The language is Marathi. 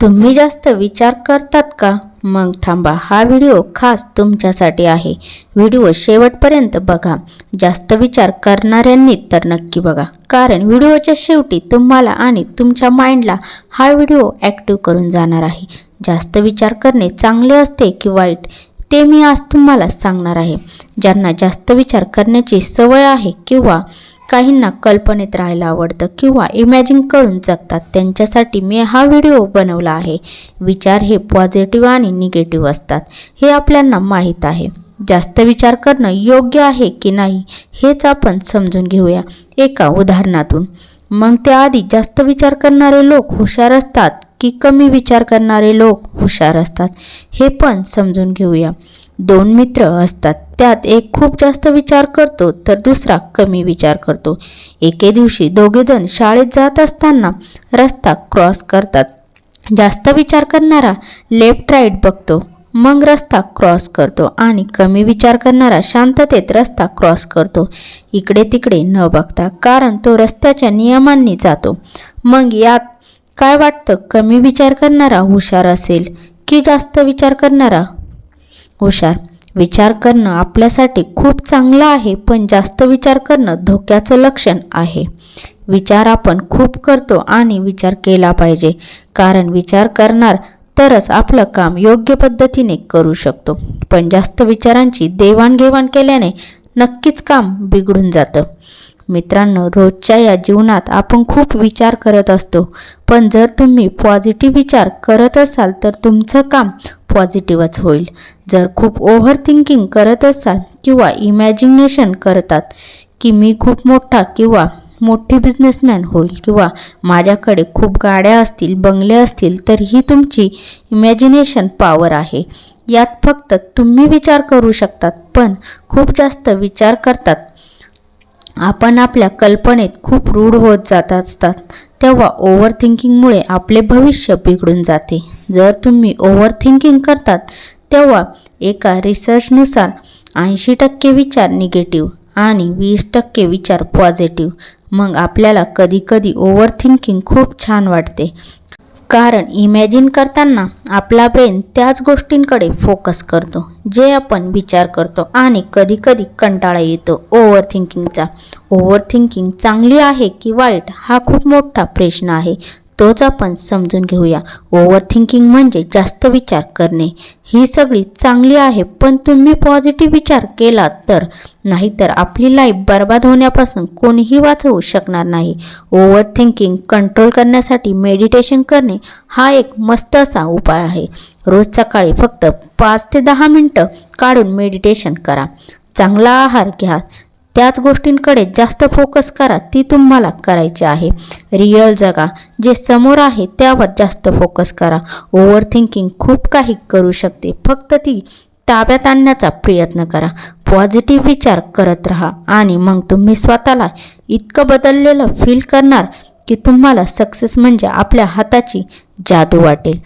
तुम्ही जास्त विचार करतात का? मग थांबा. हा व्हिडिओ खास तुमच्यासाठी आहे. व्हिडिओ शेवटपर्यंत बघा. जास्त विचार करणाऱ्यांनी तर नक्की बघा. कारण व्हिडिओच्या शेवटी तुम्हाला आणि तुमच्या माइंडला हा व्हिडिओ ॲक्टिव्ह करून जाणार आहे. जास्त विचार करणे चांगले असते की वाईट ते मी आज तुम्हाला सांगणार आहे. ज्यांना जास्त विचार करण्याची सवय आहे किंवा काहींना कल्पनेत राहायला आवडतं किंवा इमॅजिन करून जगतात. त्यांच्यासाठी मी हा व्हिडिओ बनवला आहे. विचार हे पॉझिटिव्ह आणि निगेटिव्ह असतात. हे आपल्याला माहीत आहे. जास्त विचार करणं योग्य आहे की नाही हेच आपण समजून घेऊया. एका उदाहरणातून. मग त्याआधी जास्त विचार करणारे लोक हुशार असतात की कमी विचार करणारे लोक हुशार असतात? हे पण समजून घेऊया. दोन मित्र असतात. त्यात एक खूप जास्त विचार करतो तर दुसरा कमी विचार करतो. एके दिवशी दोघेजण शाळेत जात असताना रस्ता क्रॉस करतात. जास्त विचार करणारा लेफ्ट राईट बघतो मग रस्ता क्रॉस करतो आणि कमी विचार करणारा शांततेत रस्ता क्रॉस करतो. इकडे तिकडे न बघता कारण तो रस्त्याच्या नियमांनी जातो. मग यात काय वाटतं? कमी विचार करणारा हुशार असेल की जास्त विचार करणारा हुशार. विचार करणं आपल्यासाठी खूप चांगलं आहे पण जास्त विचार करणं धोक्याचं लक्षण आहे. विचार आपण खूप करतो आणि विचार केला पाहिजे. कारण विचार करणार तरच आपलं काम योग्य पद्धतीने करू शकतो. पण जास्त विचारांची देवाणघेवाण केल्याने नक्कीच काम बिघडून जातं. मित्रांनो रोजच्या या जीवनात आपण खूप विचार करत असतो. पण जर तुम्ही पॉझिटिव्ह विचार करत असाल तर तुमचं काम पॉझिटिव्हच होईल. जर खूप ओव्हर थिंकिंग करत असाल किंवा इमॅजिनेशन करतात की मी खूप मोठा किंवा मोठी बिझनेसमॅन होईल किंवा माझ्याकडे खूप गाड्या असतील बंगले असतील तर ही तुमची इमॅजिनेशन पॉवर आहे. यात फक्त तुम्ही विचार करू शकतात पण खूप जास्त विचार करतात. आपण आपल्या कल्पनेत खूप रूढ होत जात असतात. तेव्हा ओव्हर थिंकिंगमुळे आपले भविष्य बिघडून जाते. जर तुम्ही ओव्हर थिंकिंग करतात तेव्हा एका रिसर्चनुसार ऐंशी टक्के विचार निगेटिव्ह आणि वीस टक्के विचार पॉझिटिव्ह मग आपल्याला कधीकधी ओव्हर थिंकिंग खूप छान वाटते. कारण इमॅजिन करताना आपला ब्रेन त्याच गोष्टींकडे फोकस करतो जे आपण विचार करतो आणि कधीकधी कंटाळा येतो. ओव्हर थिंकिंगचा ओव्हर थिंकिंग चांगली आहे की वाईट? हा खूप मोठा प्रश्न आहे. तोच आपण समजून घेऊया. ओव्हर थिंकिंग म्हणजे जास्त विचार करणे. ही सगळी चांगली आहे पण तुम्ही पॉझिटिव्ह विचार केला तर. नाहीतर आपली लाईफ बर्बाद होण्यापासून कोणीही वाचवू शकणार नाही. ओव्हर थिंकिंग कंट्रोल करण्यासाठी मेडिटेशन करणे हा एक मस्त असा उपाय आहे. रोज सकाळी फक्त पाच ते दहा मिनटं काढून मेडिटेशन करा. चांगला आहार घ्या. त्याच गोष्टींकडे जास्त फोकस करा ती तुम्हाला करायची आहे. रिअल जगा जे समोर आहे त्यावर जास्त फोकस करा. ओव्हर थिंकिंग खूप काही करू शकते फक्त ती ताब्यात आणण्याचा प्रयत्न करा. पॉझिटिव्ह विचार करत राहा आणि मग तुम्ही स्वतःला इतकं बदललेलं फील करणार की तुम्हाला सक्सेस म्हणजे आपल्या हाताची जादू वाटेल.